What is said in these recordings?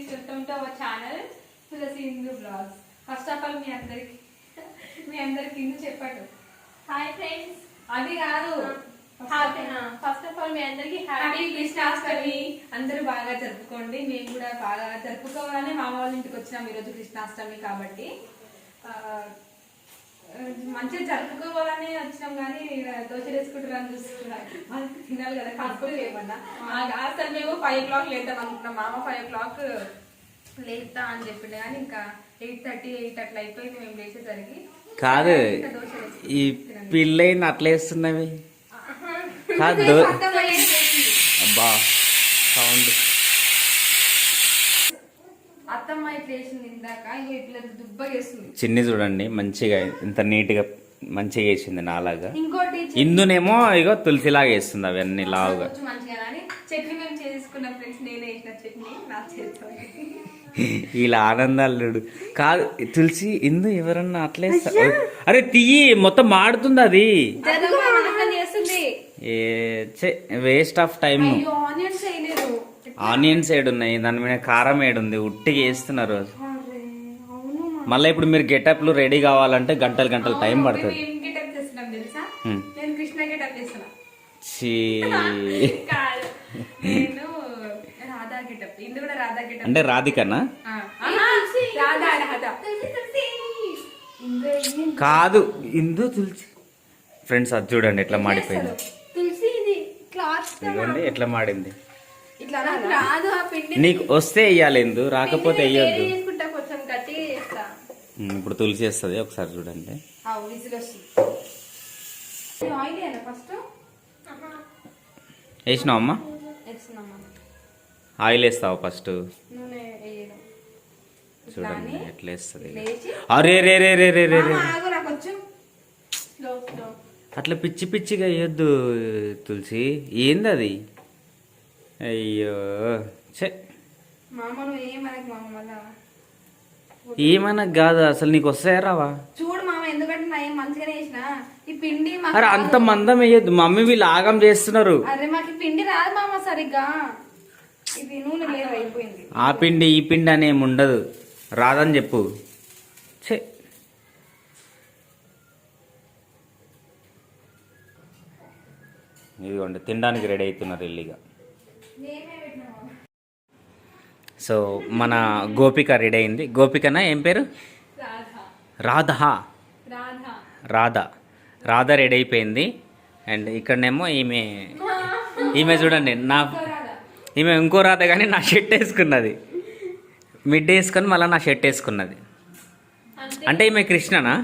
Please welcome to our channel Tulasi Hindu blogs first of all మీ అందరికి మీ అందరికి హిందూ చెప్పాడు హాయ్ ఫ్రెండ్స్ అది కాదు. ఫస్ట్ ఆఫ్ ఆల్ మీ అందరికి హ్యాపీ కృష్ణాష్టమి అందరూ బాగా జరుపుకోండి. మేము కూడా బాగా జరుపుకోవాలని మా వాళ్ళ ఇంటికి వచ్చినాం ఈరోజు కృష్ణాష్టమి కాబట్టి. మంచిగా జరుపుకోవాలని వచ్చినాం కానీ దోశ వేసుకుంటారని చూస్తున్నాం తినాలి కదా ఫస్ట్ ఏమన్నా. ఆ, అసలు మేము ఫైవ్ ఓ క్లాక్ లేద్దాం అనుకున్నాం. మామ ఫైవ్ ఓ క్లాక్ లేపుతా అని చెప్పిండే. కానీ ఇంకా ఎయిట్ థర్టీ ఎయిట్ అట్లా అయిపోయింది మేము లేచేసరికి. కాదు. ఈ పిల్లైన అట్లా వేస్తున్నవి? కాదు. అబ్బా సౌండ్. అత్తమ్మ ఇట్లా వేసింది ఇందాక. ఇంకో ఇట్లా దుబ్బ వేస్తుంది చిన్ని చూడండి మంచిగా ఇంత నీట్గా మంచిగా వేసింది నాలాగా. ఇంకోటి ఇందునేమో ఇగో తులసిలాగా వేస్తుంది అవన్నీ లావుగా. కొంచెం మంచిగా కానీ చట్నీ మేము చేసుకున్నాం ఫ్రెండ్స్ నేనే వేసిన చట్నీ నా చేతితో. వీళ్ళ ఆనందాలు కాదు తులసి ఇందు ఎవరన్నా అట్లే అరే తీయి మొత్తం మాడుతుంది అది. A waste of time onions వేయలేదు. ఆనియన్స్ ఏడు ఉన్నాయి దాని మీద కారం ఏడుంది ఉట్టిగా వేస్తున్నారు మళ్ళీ ఇప్పుడు మీరు గెటప్లు రెడీ కావాలంటే గంటలు గంటలు టైం పడుతుంది. ఏం గెటప్ చేస్తున్నాం తెలుసా? హ్మ్. నేను కృష్ణ గెటప్ చేస్తున్నా. ఛీ. కాదు. నేను రాధా గెటప్ ఇందు కూడా రాధా గెటప్. అంటే రాధికనా? రాధా రాధా. కాదు ఇందు తులసి. ఫ్రెండ్స్ అది చూడండి ఎట్లా మాడిపోయింది. ఇదిగోండి ఎట్లా మాడింది. నీకు వస్తే వేయాలి ఎందు రాకపోతే వేయొద్దు చేసుకుంటా కొంచెం గట్టిగా చేస్తా ఉమ్, ఇప్పుడు తులసి వేస్తుంది ఒకసారి చూడండి. వస్తుంది ఆయిల్ వేసినావు అమ్మా? వేస్తావు ఫస్ట్ చూడండి ఎట్లా వేస్తుంది. అరే రే రే రే రే రే అట్లా పిచ్చి పిచ్చిగా వేయొద్దు తులసి. ఏంది అది? అయ్యో ఛే. మామూలు ఏమనకు మామ మళ్ళా ఏమన్నా కాదు అసలు నీకు వస్తాయా రావా? చూడు మామ ఎందుకంటే నా ఏం మంచిగానే వేసిన ఈ పిండి మాకు అరే అంత మందం వేయొద్దు. మమ్మీ వీళ్ళు ఆగం చేస్తున్నారు. అరే మాకు ఈ పిండి రాదు మామ సరిగ్గా. ఇది నూనె లేదు అయిపోయింది. ఆ పిండి ఈ పిండి అని ఏమి ఉండదు. రాదని చెప్పు. ఛే. ఇదిగోండి తినడానికి రెడీ అవుతున్నారు ఇల్లిగా సో మన గోపిక రెడీ అయింది. గోపికనా? ఏం పేరు? రాధా. రాధ. రాధా రెడీ అయిపోయింది. అండ్ ఇక్కడనేమో ఈమె ఈమె చూడండి నా ఈమె ఇంకో రాధ కానీ నా షర్ట్ వేసుకున్నది. మిడ్ వేసుకొని మళ్ళీ నా షర్ట్ వేసుకున్నది. అంటే ఈమె కృష్ణనా?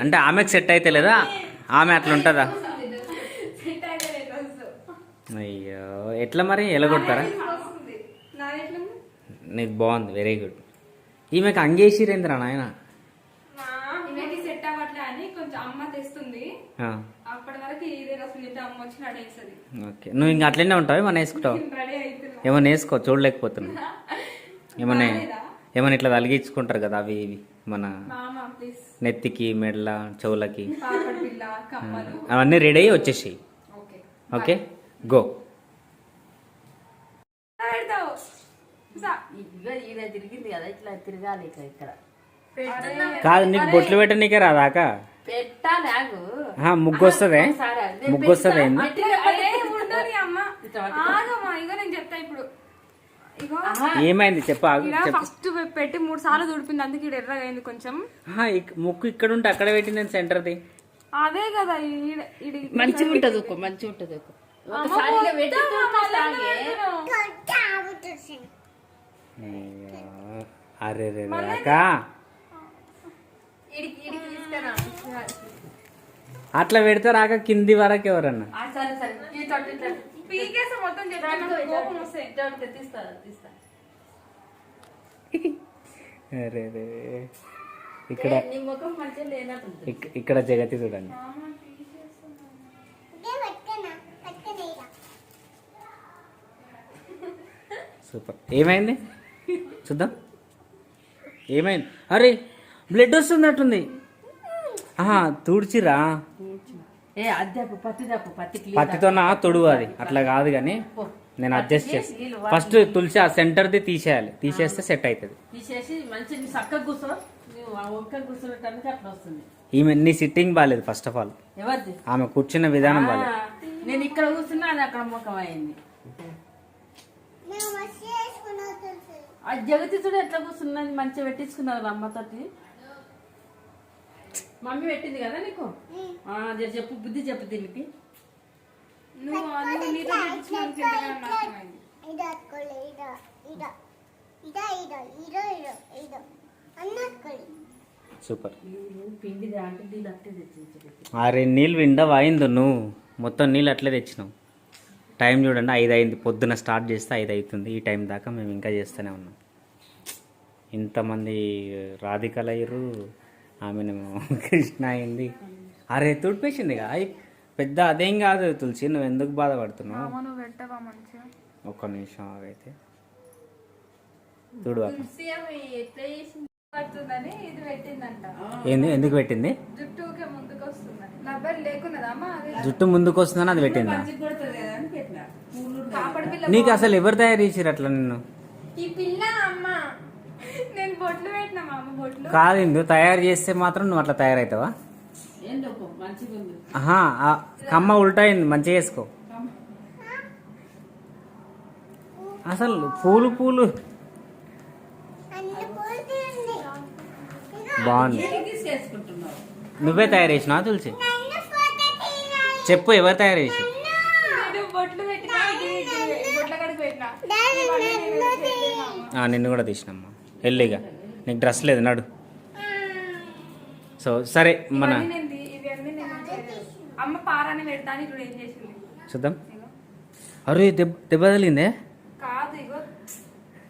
అంటే ఆమెకు సెట్ అయితే లేదా? ఆమె అట్లా ఉంటుందా అయ్యో ఎట్లా మరి? ఎలా కొడతారా? నీకు బాగుంది వెరీ గుడ్ ఈమెకు అంగేసిరేంద్ర నాయన? ఓకే. నువ్వు ఇంకా అట్లనే ఉంటావు? ఏమన్నా వేసుకుంటావు? ఏమన్నా వేసుకో చూడలేకపోతున్నా. ఏమన్నా? ఏమన్నా ఇట్లా తలిగించుకుంటారు కదా అవి ఇవి మన నెత్తికి మెడల చెవులకి. అవన్నీ రెడీ అయ్యి వచ్చేసాయి. ఓకే. ఓకే? గో. తిరిగింది కదా ఇట్లా తిరగాలి ఇక ఇక్కడ కాదు నీకు బొట్లు పెట్టనీకే రాదాక పెట్టా నాకు ఆహా, ముగ్గు వస్తుంది ముగ్గు వస్తుంది ఏమైంది? చెప్పు ఫస్ట్ పెట్టి మూడు సార్లు తుడిపింది అందుకే ఇక్కడ ఎర్రగా అయింది కొంచెం ముక్కు ఇక్కడ ఉంటే అక్కడ పెట్టింది సెంటర్ది అదే కదా మంచిగా ఉంటది మంచిగా ఉంటది అరే రే అక్క. అట్లా పెడితే రాక కింది వరకు ఎవరన్నా? అరే రే ఇక్కడ ఇక్కడ జగతి చూడండి. సూపర్. ఏమైంది? చూద్దాం. ఏమైంది? అరే బ్లడ్ వస్తున్నట్టుంది. ఆహా తూడ్చిరా? ఏ అద్దెకు పత్తి దప్పు పత్తి clean పత్తితో నా తొడుగు అది. అట్లా కాదు కానీ. నేను అడ్జస్ట్ నీళ్ళు ఫస్ట్ తులసి ఆ సెంటర్ది తీసేయాలి. తీసేస్తే సెట్ అవుతుంది. ఈమె నీ సిట్టింగ్ బాగాలేదు ఫస్ట్ ఆఫ్ ఆల్ ఆమె కూర్చున్న విధానం బాగాలేదు నేను ఇక్కడ కూర్చున్నా అది అక్కడ ముఖం అయింది. ఆ జగతి చూడు ఎట్లా కూర్చున్నది మంచిగా పెట్టించుకున్నారు అమ్మతోటి. మమ్మీ పెట్టింది కదా నీకు? చెప్పు బుద్ధి చెప్పు దీనికి. నువ్వు నీతో. సూపర్. పిండి ఆ రెండు నీళ్ళు విండవు అయింది నువ్వు మొత్తం నీళ్ళు అట్లే తెచ్చినావు. టైం చూడండి ఐదు అయింది పొద్దున స్టార్ట్ చేస్తే ఐదు అవుతుంది ఈ టైం దాకా మేము ఇంకా చేస్తూనే ఉన్నాం. ఇంతమంది రాధికలు అయ్యారు ఆమెనేమో కృష్ణ అయింది. అరే తుడిపేసింది అయి పెద్ద అదేం కాదు తులసి నువ్వు ఎందుకు బాధపడుతున్నావు? ఒక్క నిమిషం అవైతే తుడు పడుతుందని ఇది పెట్టిందంట. ఏంది? ఎందుకు పెట్టింది? జుట్టుకే ముందుకు వస్తుందని లబ్బర్ లేకున్నదా? అమ్మ అది జుట్టు ముందుకు వస్తుందని అది పెట్టిందా? కొడుతుంది కదా అని పెట్టిన. పూలు కాపాడు పిల్ల నీకు అసలు ఎవరు తయారు చేసిరు అట్లా నిన్ను? ఈ పిల్ల అమ్మ. నేను బొట్లు పెట్టినా మా అమ్మ బొట్లు. కాదు ఇందు తయారు చేస్తే మాత్రం నువ్వు అట్లా తయారవుతావా ఆహా ఆ కమ్మ ఉల్టా అయింది మంచిగా వేసుకో అసలు పూలు పూలు బాగుంది. నువ్వే తయారు చేసినా తులసి? చెప్పు ఎవరు తయారు చేసి నిన్ను కూడా తీసినమ్మా. వెళ్ళిగా నీకు డ్రెస్ లేదు నడు. సో సరే మన చూద్దాం. అరే దెబ్బ దెబ్బ తగిలిందే? కాదు ఇగో.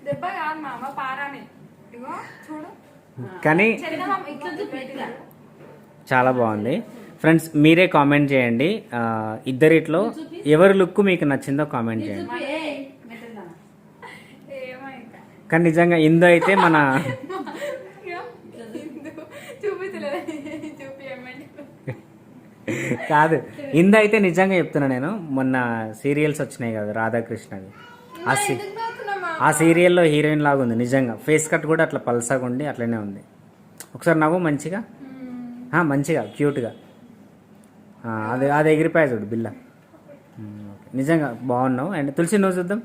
దెబ్బ కాదు మా అమ్మ పారానే. ఇగో చూడు. కానీ చాలా బాగుంది. ఫ్రెండ్స్ మీరే కామెంట్ చేయండి. ఇద్దరిట్లో ఎవరి లుక్ మీకు నచ్చిందో కామెంట్ చేయండి. కానీ నిజంగా ఇందో అయితే మన కాదు. ఇందో అయితే నిజంగా చెప్తున్నా నేను. మొన్న సీరియల్స్ వచ్చినాయి కదా రాధాకృష్ణది ఆ? ఆ సీరియల్లో హీరోయిన్ లాగా ఉంది నిజంగా. ఫేస్ కట్ కూడా అట్లా పల్సగా ఉండి అట్లనే ఉంది. ఒకసారి నవ్వు మంచిగా? మంచిగా క్యూట్గా. అది అది ఎగిరిపోయా చూడు బిల్ల. నిజంగా బాగున్నావు. అండ్ తులసి నువ్వు చూద్దాం.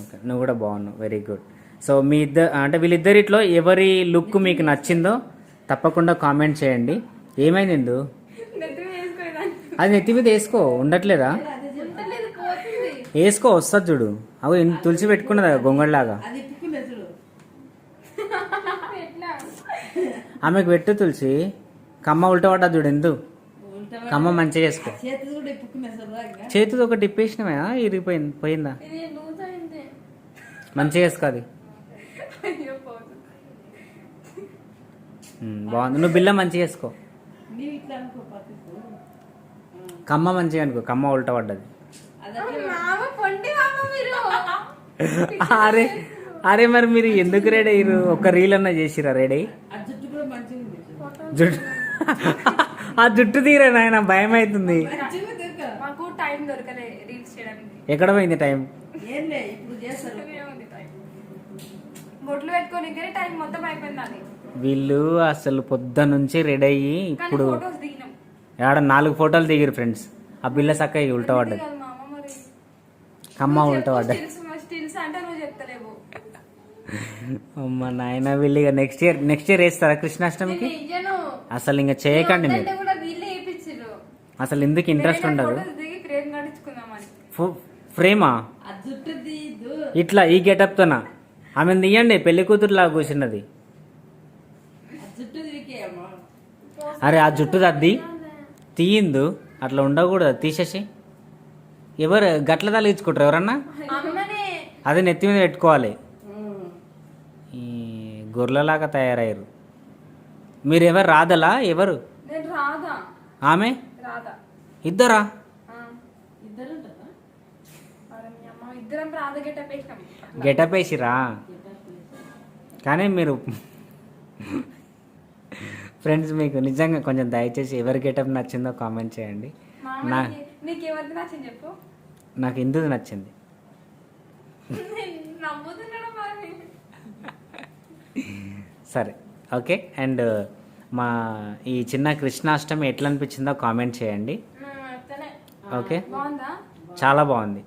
ఓకే నువ్వు కూడా బాగున్నావు. వెరీ గుడ్ సో మీ ఇద్దరు అంటే వీళ్ళిద్దరిట్లో ఎవరి లుక్ మీకు నచ్చిందో తప్పకుండా కామెంట్ చేయండి. ఏమైంది. అది నెత్తి మీద వేసుకో ఉండట్లేదా? వేసుకో వస్తుంది చూడు. అవి ఇన్- తులసి పెట్టుకున్నదా గొంగళలాగా. ఆమెకు పెట్టు తులసి కమ్మ ఉల్ట పడ్డా చూడు ఎందు. కమ్మ మంచిగా వేసుకో. చేతితో ఒకటి ఇప్పేసినవా ఇరిగిపోయింది పోయిందా? మంచిగా వేసుకో అది. బాగుంది. నువ్వు బిల్ల మంచిగా వేసుకో. నీవు ఇట్లా అనుకో పక్కకు కమ్మ మంచిగా అనుకో. కమ్మ ఉల్ట పడ్డది. అరే అరే మరి మీరు ఎందుకు రెడీ అయ్యారు ఒక రీల్ అన్న చేసిరా రెడీ ఆ జుట్టు ఆ జుట్టు తీరే నాయన భయం అవుతుంది ఎక్కడ పోయింది టైం ఏంలే ఇప్పుడు చేస్తారు. ఏముంది టైం బొట్లు పెట్టుకోనికనే టైం మొత్తం అయిపోయింది అది వీళ్ళు అసలు పొద్దు నుంచి రెడీ అయ్యి ఇప్పుడు ఆడ నాలుగు ఫోటోలు దిగిరు ఫ్రెండ్స్ ఆ బిల్ల చక్క ఉల్టా పడ్డది కాదు మామ మరి కమ్మ ఉల్టా పడ్డది స్టిల్స్ స్టిల్స్ అంటే నువ్వు చెప్తలేవు. అమ్మ నాయన వీళ్ళు ఇక నెక్స్ట్ ఇయర్ నెక్స్ట్ ఇయర్ వేస్తారా కృష్ణాష్టమికి? అసలు ఇంకా చేయకండి మీరు. అసలు ఎందుకు ఇంట్రెస్ట్ ఉండదు? ఫ్రేమ్ ఇట్లా ఈ గెటప్తోనా? ఆమె తీయండి పెళ్ళి కూతురులా కూర్చున్నది. అరే ఆ జుట్టు తద్ది. తీయిందు. అట్లా ఉండకూడదు తీసేసి. ఎవరు గట్ల తలిగించుకుంటారు ఎవరన్నా? అదే నెత్తి మీద పెట్టుకోవాలి. ఈ గొర్రెలాగా తయారయ్యారు. మీరు ఎవరు రాదలా ఎవరు? ఆమె? ఇద్దరా? గెటప్ వేసిరా? కానీ మీరు ఫ్రెండ్స్ మీకు నిజంగా కొంచెం దయచేసి ఎవరి గెటప్ నచ్చిందో కామెంట్ చేయండి. నా నీకు- ఎవరిది నచ్చింది? చెప్పు నాకు సరే ఓకే. అండ్ మా ఈ చిన్న కృష్ణాష్టమి ఎట్లా అనిపించిందో కామెంట్ చేయండి. ఓకే. చాలా బాగుంది.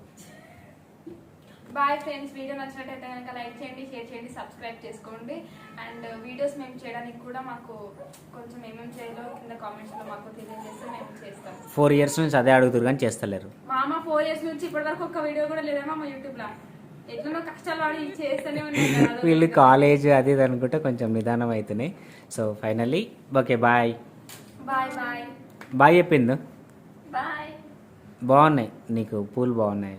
బాయ్ ఫ్రెండ్స్ వీడియో నచ్చినట్టయితే కనుక లైక్ చేయండి షేర్ చేయండి సబ్స్క్రైబ్ చేసుకోండి. అండ్ వీడియోస్ మేము చేయడానికి కూడా మాకు కొంచెం ఏమేమి చేయాలో కింద కామెంట్స్లో మాకు తెలియజేస్తే మేము చేస్తాం. ఫోర్ ఇయర్స్ నుంచి అదే అడుగుతారు కానీ చేస్తలేరు. మా అమ్మ ఫోర్ ఇయర్స్ నుంచి ఇప్పటివరకు ఒక్క వీడియో కూడా లేదమ్మా మా యూట్యూబ్లో వీళ్ళు కాలేజ్ అది ఇది అనుకుంటే కొంచెం నిదానం అవుతున్నాయి so finally okay bye bye bye bye చెప్పింది బాయ్ బాగున్నాయి. నీకు పూలు బాగున్నాయి.